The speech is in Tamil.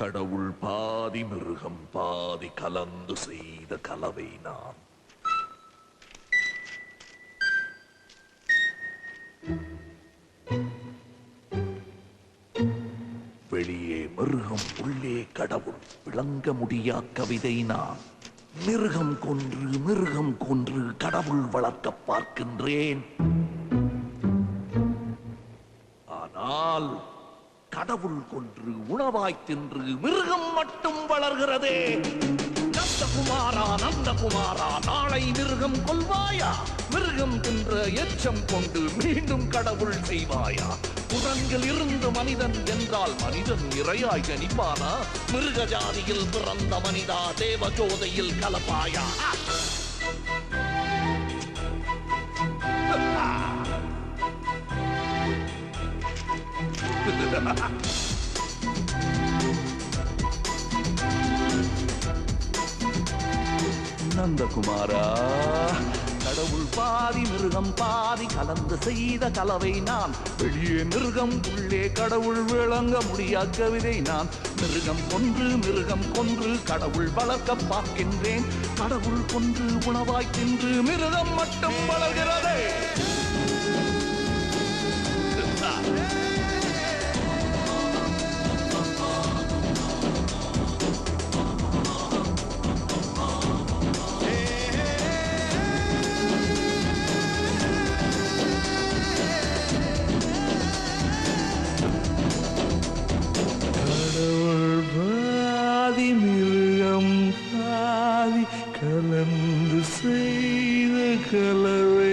கடவுள் பாதி மிருகம் பாதி கலந்து செய்த கலவை நான். வெளியே மிருகம் உள்ளே கடவுள். விளங்க முடியா கவிதை நான். மிருகம் கொன்று மிருகம் கொன்று கடவுள் வளர்க்க பார்க்கின்றேன். ஆனால் கடவுள் கொன்று உணவாய் தின்று மிருகம் மட்டும் வளர்கிறதே. நந்தகுமாரா நந்தகுமாரா நாளை மிருகம் கொள்வாயா? மிருகம் தின்ற எச்சம் கொண்டு மீண்டும் கடவுள் செய்வாயா? குரங்கில் இருந்து மனிதன் என்றால் மனிதன் இறையாய் கணிப்பானா மிருக ஜாதியில் பிறந்த மனிதா தேவஜோதையில் கலப்பாயா? நந்தகுமாரா கடவுள் பாதி மிருகம் பாதி கலந்து செய்த கலவை நான். வெளியே மிருகம் உள்ளே கடவுள் விளங்க முடியா கவிதை நான். மிருகம் கொன்று மிருகம் கொன்று கடவுள் வளர்க்க பார்க்கின்றேன். கடவுள் கொன்று உணவாய் தின்று மிருகம் மட்டும் வளர்கிறது மிருகம் பாதி கலந்து செய்த கலவை